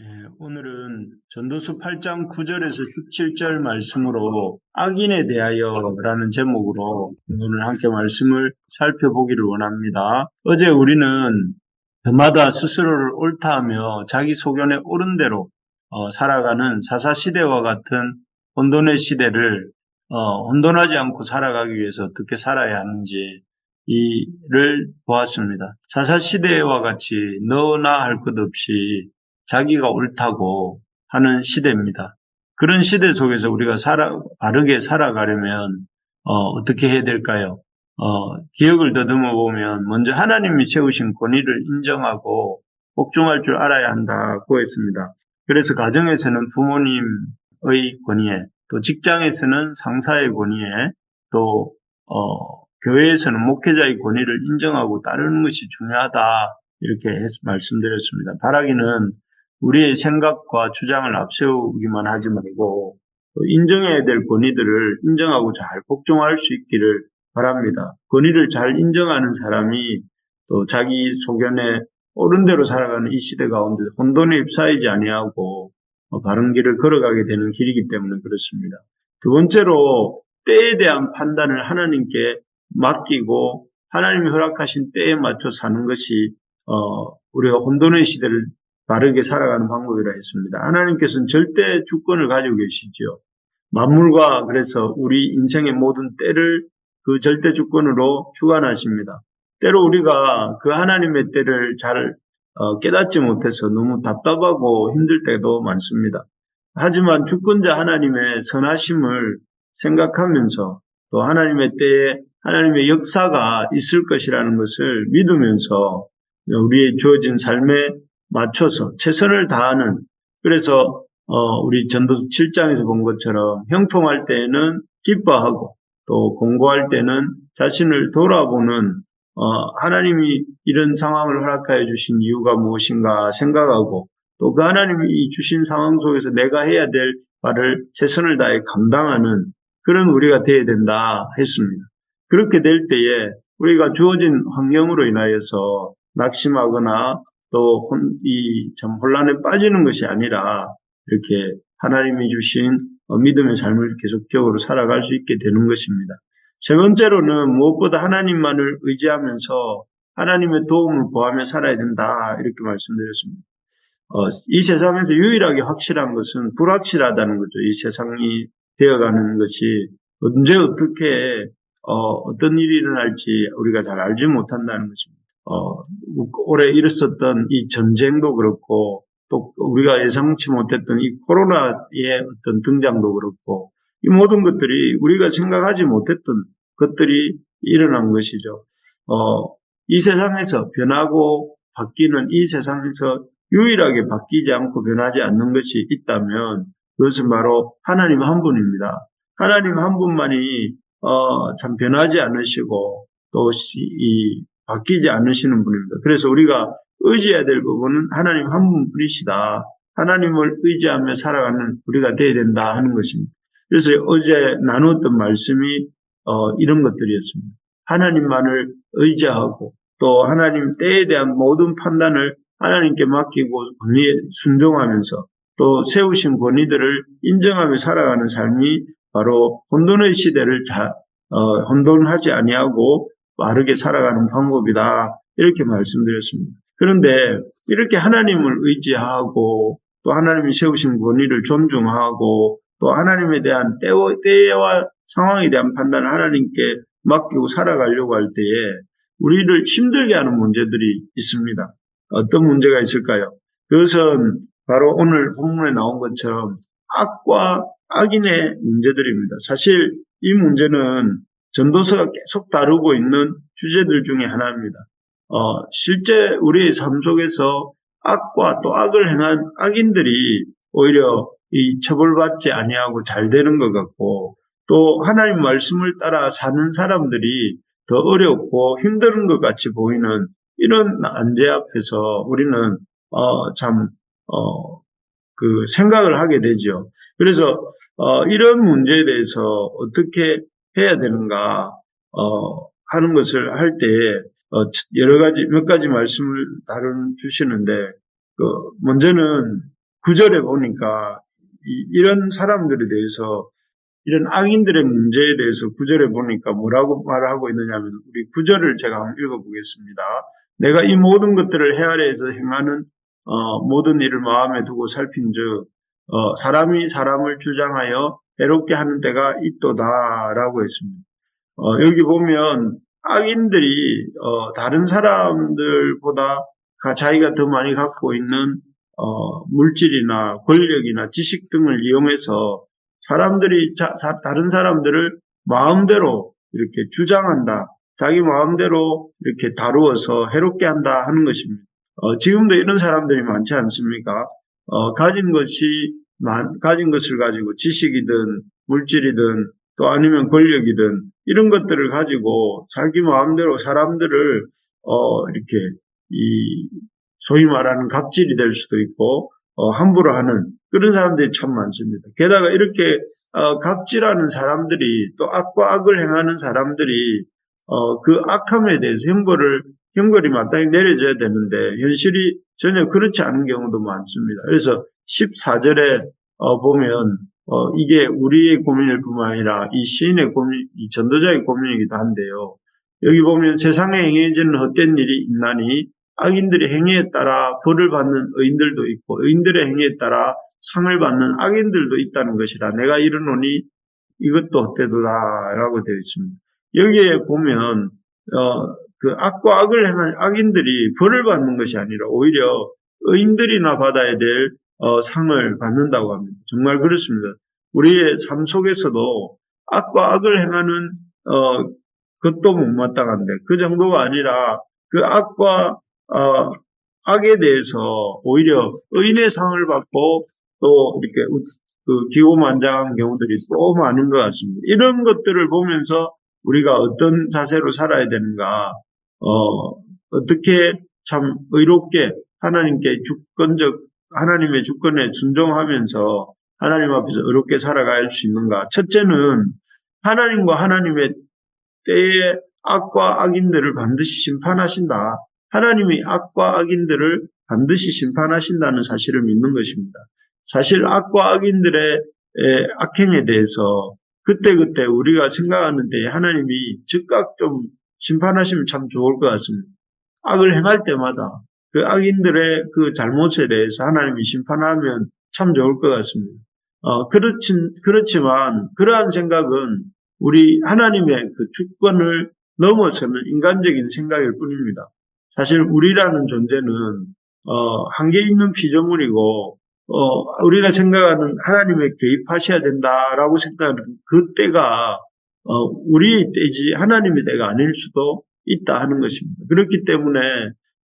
예, 오늘은 전도서 8장 9절에서 17절 말씀으로 악인에 대하여라는 제목으로 오늘 함께 말씀을 살펴보기를 원합니다. 어제 우리는 저마다 스스로를 옳다하며 자기 소견에 옳은 대로 어, 살아가는 사사 시대와 같은 혼돈의 시대를 어, 혼돈하지 않고 살아가기 위해서 어떻게 살아야 하는지 이를 보았습니다. 사사 시대와 같이 너나 할 것 없이 자기가 옳다고 하는 시대입니다. 그런 시대 속에서 우리가 살아, 바르게 살아가려면 어, 떻게 해야 될까요? 어, 기억을 더듬어 보면 먼저 하나님이 세우신 권위를 인정하고 복종할 줄 알아야 한다고 했습니다. 그래서 가정에서는 부모님의 권위에 또 직장에서는 상사의 권위에 또 어, 교회에서는 목회자의 권위를 인정하고 따르는 것이 중요하다 이렇게 말씀드렸습니다. 바라기는 우리의 생각과 주장을 앞세우기만 하지 말고 인정해야 될 권위들을 인정하고 잘 복종할 수 있기를 바랍니다. 권위를 잘 인정하는 사람이 또 자기 소견에 옳은 대로 살아가는 이 시대 가운데 혼돈에 휩싸이지 아니하고 바른 길을 걸어가게 되는 길이기 때문에 그렇습니다. 두 번째로 때에 대한 판단을 하나님께 맡기고 하나님이 허락하신 때에 맞춰 사는 것이 어, 우리가 혼돈의 시대를 바르게 살아가는 방법이라 했습니다. 하나님께서는 절대 주권을 가지고 계시죠. 만물과 그래서 우리 인생의 모든 때를 그 절대 주권으로 주관하십니다. 때로 우리가 그 하나님의 때를 잘 어, 깨닫지 못해서 너무 답답하고 힘들 때도 많습니다. 하지만 주권자 하나님의 선하심을 생각하면서 또 하나님의 때에 하나님의 역사가 있을 것이라는 것을 믿으면서 우리의 주어진 삶에 맞춰서 최선을 다하는 그래서 어, 우리 전도서 7장에서 본 것처럼 형통할 때에는 기뻐하고 또 공부할 때는 자신을 돌아보는 어, 하나님이 이런 상황을 허락하여 주신 이유가 무엇인가 생각하고 또 그 하나님이 주신 상황 속에서 내가 해야 될 바를 최선을 다해 감당하는 그런 우리가 되어야 된다 했습니다. 그렇게 될 때에 우리가 주어진 환경으로 인하여서 낙심하거나 또 이 참 혼란에 빠지는 것이 아니라 이렇게 하나님이 주신 어, 믿음의 삶을 계속적으로 살아갈 수 있게 되는 것입니다. 세 번째로는 무엇보다 하나님만을 의지하면서 하나님의 도움을 구하며 살아야 된다 이렇게 말씀드렸습니다. 어, 이 세상에서 유일하게 확실한 것은 불확실하다는 거죠. 이 세상이 되어가는 것이 언제 어떻게 어, 떤 일이 일어날지 우리가 잘 알지 못한다는 것입니다. 어, 올해 일었었던 이 전쟁도 그렇고 또 우리가 예상치 못했던 이 코로나의 어떤 등장도 그렇고 이 모든 것들이 우리가 생각하지 못했던 것들이 일어난 것이죠. 어, 이 세상에서 변하고 바뀌는 이 세상에서 유일하게 바뀌지 않고 변하지 않는 것이 있다면 그것은 바로 하나님 한 분입니다. 하나님 한 분만이 어, 참 변하지 않으시고 또 이 바뀌지 않으시는 분입니다. 그래서 우리가 의지해야 될 부분은 하나님 한 분이시다. 하나님을 의지하며 살아가는 우리가 되어야 된다 하는 것입니다. 그래서 어제 나누었던 말씀이 어, 이런 것들이었습니다. 하나님만을 의지하고 또 하나님 때에 대한 모든 판단을 하나님께 맡기고 권위에 순종하면서 또 세우신 권위들을 인정하며 살아가는 삶이 바로 혼돈의 시대를 자, 어, 혼돈하지 아니하고 빠르게 살아가는 방법이다. 이렇게 말씀드렸습니다. 그런데 이렇게 하나님을 의지하고 또 하나님이 세우신 권위를 존중하고 또 하나님에 대한 때와, 때와 상황에 대한 판단을 하나님께 맡기고 살아가려고 할 때에 우리를 힘들게 하는 문제들이 있습니다. 어떤 문제가 있을까요? 그것은 바로 오늘 본문에 나온 것처럼 악과 악인의 문제들입니다. 사실 이 문제는 전도서가 계속 다루고 있는 주제들 중에 하나입니다. 어, 실제 우리의 삶 속에서 악과 또 악을 행한 악인들이 오히려 이 처벌받지 아니하고 잘 되는 것 같고 또 하나님 말씀을 따라 사는 사람들이 더 어렵고 힘든 것 같이 보이는 이런 안제 앞에서 우리는 어, 참 어, 그 생각을 하게 되죠. 그래서 어, 이런 문제에 대해서 어떻게 해야 되는가 어, 하는 것을 할 때 어, 여러 가지 몇 가지 말씀을 다룬 주시는데 그 먼저는 구절에 보니까 이, 런 사람들에 대해서 이런 악인들의 문제에 대해서 구절에 보니까 뭐라고 말하고 있느냐면 우리 구절을 제가 한번 읽어보겠습니다. 내가 이 모든 것들을 헤아려서 행하는 어, 모든 일을 마음에 두고 살핀즉 어, 사람이 사람을 주장하여 해롭게 하는 때가 있도다라고 했습니다. 어, 여기 보면 악인들이 어, 다른 사람들보다 가- 자기가 더 많이 갖고 있는 어, 물질이나 권력이나 지식 등을 이용해서 사람들이 자- 사- 다른 사람들을 마음대로 이렇게 주장한다. 자기 마음대로 이렇게 다루어서 해롭게 한다 하는 것입니다. 어, 지금도 이런 사람들이 많지 않습니까? 어, 가진 것이 많- 가진 것을 가지고 지식이든 물질이든 또 아니면 권력이든 이런 것들을 가지고 자기 마음대로 사람들을 어, 이렇게 이 소위 말하는 갑질이 될 수도 있고 어, 함부로 하는 그런 사람들이 참 많습니다. 게다가 이렇게 어, 갑질하는 사람들이 또 악과 악을 행하는 사람들이 어, 그 악함에 대해서 형벌을 형벌이 마땅히 내려져야 되는데 현실이 전혀 그렇지 않은 경우도 많습니다. 그래서 14절에 보면 어, 이게 우리의 고민일 뿐만 아니라 이 시인의 고민, 이 전도자의 고민이기도 한데요. 여기 보면 세상에 행해지는 헛된 일이 있나니 악인들의 행위에 따라 벌을 받는 의인들도 있고 의인들의 행위에 따라 상을 받는 악인들도 있다는 것이라 내가 이르노니 이것도 헛되도다라고 되어 있습니다. 여기에 보면 어, 그 악과 악을 행한 악인들이 벌을 받는 것이 아니라 오히려 의인들이나 받아야 될 어, 상을 받는다고 합니다. 정말 그렇습니다. 우리의 삶 속에서도 악과 악을 행하는 어, 그것도 못마땅한데 그 정도가 아니라 그 악과 어, 악에 대해서 오히려 의인의 상을 받고 또 이렇게 우- 그 기고만장한 경우들이 또 많은 것 같습니다. 이런 것들을 보면서 우리가 어떤 자세로 살아야 되는가, 어, 어떻게 참 의롭게 하나님께 주권적, 하나님의 주권에 순종하면서 하나님 앞에서 의롭게 살아갈 수 있는가. 첫째는 하나님과 하나님의 때에 악과 악인들을 반드시 심판하신다. 하나님이 악과 악인들을 반드시 심판하신다는 사실을 믿는 것입니다. 사실 악과 악인들의 에, 악행에 대해서 그때그때 우리가 생각하는 데 하나님이 즉각 좀 심판하시면 참 좋을 것 같습니다. 악을 행할 때마다 그 악인들의 그 잘못에 대해서 하나님이 심판하면 참 좋을 것 같습니다. 어, 그렇지, 그렇지만 그러한 생각은 우리 하나님의 그 주권을 넘어서는 인간적인 생각일 뿐입니다. 사실 우리라는 존재는 어, 한계 있는 피조물이고 어, 우리가 생각하는 하나님의 개입하셔야 된다라고 생각하는 그 때가 어, 우리의 때지 하나님의 때가 아닐 수도 있다 하는 것입니다. 그렇기 때문에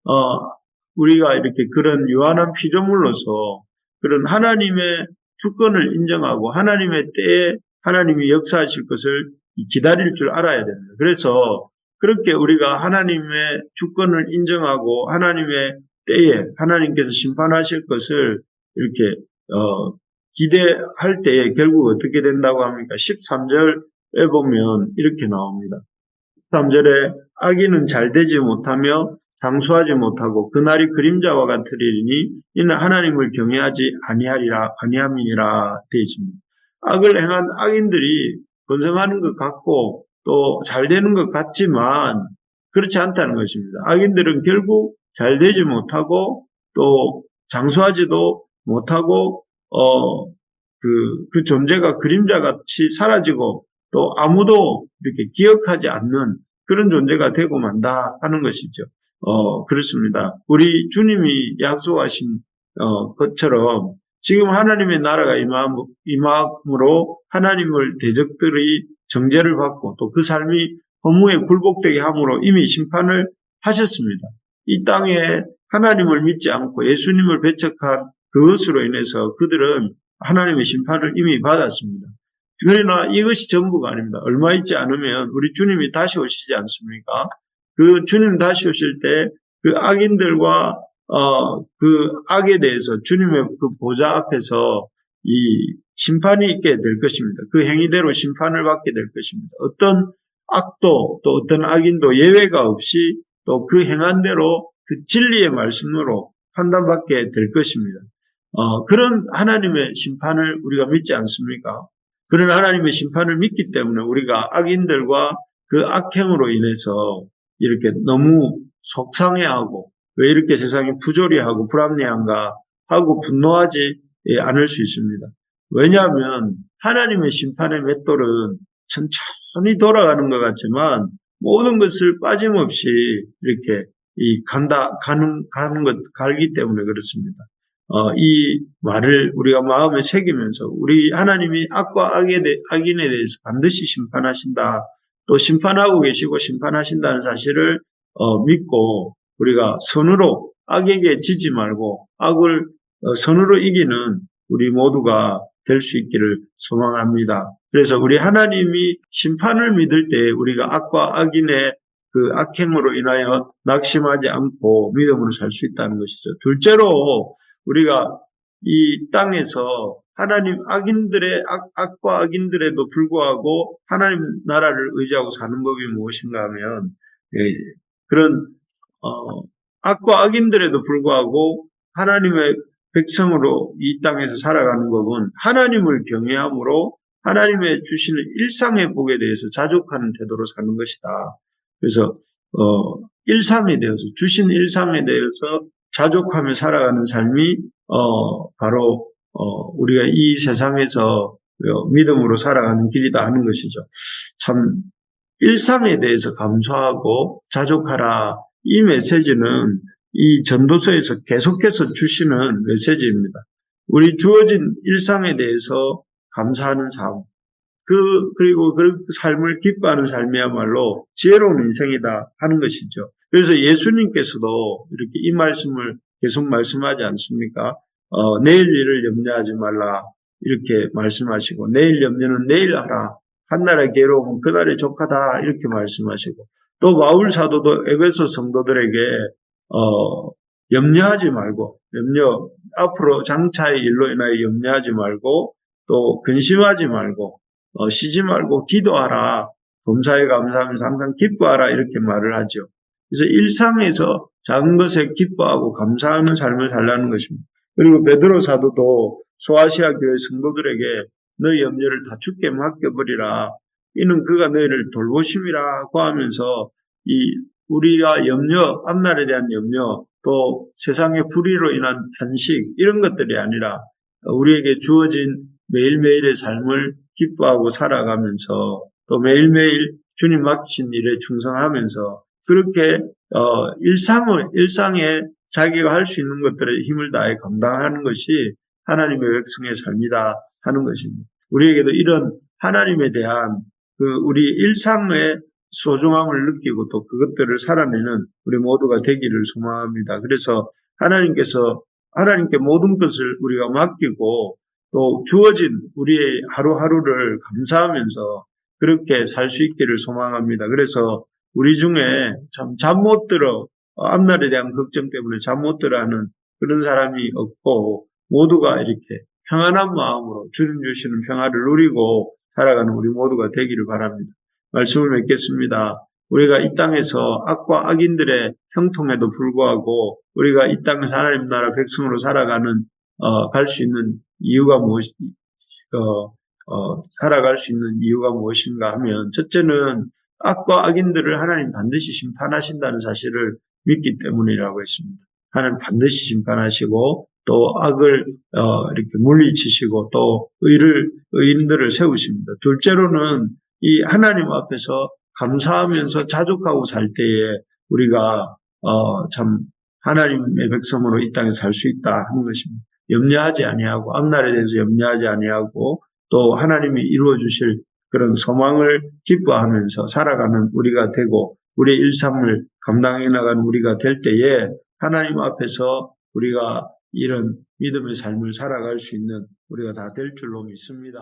어, 우리가 이렇게 그런 유한한 피조물로서 그런 하나님의 주권을 인정하고 하나님의 때에 하나님이 역사하실 것을 기다릴 줄 알아야 됩니다. 그래서 그렇게 우리가 하나님의 주권을 인정하고 하나님의 때에 하나님께서 심판하실 것을 이렇게 어, 기대할 때에 결국 어떻게 된다고 합니까? 13절에 보면 이렇게 나옵니다. 13절에 악인은 잘 되지 못하며 장수하지 못하고 그날이 그림자와 같으리니 이는 하나님을 경외하지 아니하리라 아니함이니라 되어 있습니다. 악을 행한 악인들이 번성하는 것 같고 또 잘 되는 것 같지만 그렇지 않다는 것입니다. 악인들은 결국 잘 되지 못하고 또 장수하지도 못하고 어, 그, 그 존재가 그림자 같이 사라지고 또 아무도 이렇게 기억하지 않는 그런 존재가 되고 만다 하는 것이죠. 어, 그렇습니다. 우리 주님이 약속하신 어, 것처럼 지금 하나님의 나라가 임함, 임함으로 하나님을 대적들이 정죄를 받고 또 그 삶이 허무에 굴복되게 함으로 이미 심판을 하셨습니다. 이 땅에 하나님을 믿지 않고 예수님을 배척한 그것으로 인해서 그들은 하나님의 심판을 이미 받았습니다. 그러나 이것이 전부가 아닙니다. 얼마 있지 않으면 우리 주님이 다시 오시지 않습니까? 그 주님 다시 오실 때 그 악인들과 어, 그 악에 대해서 주님의 그 보좌 앞에서 이 심판이 있게 될 것입니다. 그 행위대로 심판을 받게 될 것입니다. 어떤 악도 또 어떤 악인도 예외가 없이 또 그 행한 대로 그 진리의 말씀으로 판단받게 될 것입니다. 어, 그런 하나님의 심판을 우리가 믿지 않습니까? 그런 하나님의 심판을 믿기 때문에 우리가 악인들과 그 악행으로 인해서 이렇게 너무 속상해하고 왜 이렇게 세상이 부조리하고 불합리한가 하고 분노하지 않을 수 있습니다. 왜냐하면 하나님의 심판의 맷돌은 천천히 돌아가는 것 같지만 모든 것을 빠짐없이 이렇게 이 간다 가는 가는 것 갈기 때문에 그렇습니다. 어, 이 말을 우리가 마음에 새기면서 우리 하나님이 악과 악에 대, 악인에 대해서 반드시 심판하신다. 또 심판하고 계시고 심판하신다는 사실을 어, 믿고 우리가 선으로 악에게 지지 말고 악을 어, 선으로 이기는 우리 모두가 될 수 있기를 소망합니다. 그래서 우리 하나님이 심판을 믿을 때 우리가 악과 악인의 그 악행으로 인하여 낙심하지 않고 믿음으로 살 수 있다는 것이죠. 둘째로 우리가 이 땅에서 하나님 악인들의 악, 악과 악인들에도 불구하고 하나님 나라를 의지하고 사는 법이 무엇인가 하면 예, 그런 어, 악과 악인들에도 불구하고 하나님의 백성으로 이 땅에서 살아가는 법은 하나님을 경외함으로 하나님의 주시는 일상의 복에 대해서 자족하는 태도로 사는 것이다. 그래서 어, 일상에 대해서 주신 일상에 대해서 자족하며 살아가는 삶이 어, 바로 어, 우리가 이 세상에서 믿음으로 살아가는 길이다 하는 것이죠. 참 일상에 대해서 감사하고 자족하라 이 메시지는 이 전도서에서 계속해서 주시는 메시지입니다. 우리 주어진 일상에 대해서 감사하는 삶, 그, 그리고 그 삶을 기뻐하는 삶이야말로 지혜로운 인생이다 하는 것이죠. 그래서 예수님께서도 이렇게 이 말씀을 계속 말씀하지 않습니까? 어, 내일 일을 염려하지 말라. 이렇게 말씀하시고, 내일 염려는 내일 하라. 한날의 괴로움은 그날의 족하다. 이렇게 말씀하시고, 또 마울 사도도 에베소 성도들에게, 어, 염려하지 말고, 염려, 앞으로 장차의 일로 인하여 염려하지 말고, 또 근심하지 말고, 어, 쉬지 말고 기도하라. 범사에 감사하면서 항상 기뻐하라. 이렇게 말을 하죠. 그래서 일상에서 작은 것에 기뻐하고 감사하는 삶을 살라는 것입니다. 그리고 베드로 사도도 소아시아 교회 성도들에게 너희 염려를 다 죽게 맡겨버리라. 이는 그가 너희를 돌보심이라고 하면서 이 우리가 염려, 앞날에 대한 염려, 또 세상의 불의로 인한 탄식 이런 것들이 아니라 우리에게 주어진 매일매일의 삶을 기뻐하고 살아가면서 또 매일매일 주님 맡기신 일에 충성하면서 그렇게 어, 일상을 일상에 자기가 할 수 있는 것들에 힘을 다해 감당하는 것이 하나님의 백성의 삶이다 하는 것입니다. 우리에게도 이런 하나님에 대한 그 우리 일상의 소중함을 느끼고 또 그것들을 살아내는 우리 모두가 되기를 소망합니다. 그래서 하나님께서 하나님께 모든 것을 우리가 맡기고 또 주어진 우리의 하루하루를 감사하면서 그렇게 살 수 있기를 소망합니다. 그래서 우리 중에 참 잠 못 들어 앞날에 대한 걱정 때문에 잠 못 들어 하는 그런 사람이 없고 모두가 이렇게 평안한 마음으로 주님 주시는 평화를 누리고 살아가는 우리 모두가 되기를 바랍니다. 말씀을 맺겠습니다. 우리가 이 땅에서 악과 악인들의 형통에도 불구하고 우리가 이 땅에서 하나님 나라 백성으로 살아가는 어, 갈 수 있는 이유가 무엇, 어, 어, 살아갈 수 있는 이유가 무엇인가 하면 첫째는 악과 악인들을 하나님 반드시 심판하신다는 사실을 믿기 때문이라고 했습니다. 하나님 반드시 심판하시고 또 악을 어, 이렇게 물리치시고 또 의를 의인들을 세우십니다. 둘째로는 이 하나님 앞에서 감사하면서 자족하고 살 때에 우리가 어, 참 하나님의 백성으로 이 땅에 살 수 있다 하는 것입니다. 염려하지 아니하고 앞날에 대해서 염려하지 아니하고 또 하나님이 이루어 주실 그런 소망을 기뻐하면서 살아가는 우리가 되고 우리의 일상을 감당해 나가는 우리가 될 때에 하나님 앞에서 우리가 이런 믿음의 삶을 살아갈 수 있는 우리가 다 될 줄로 믿습니다.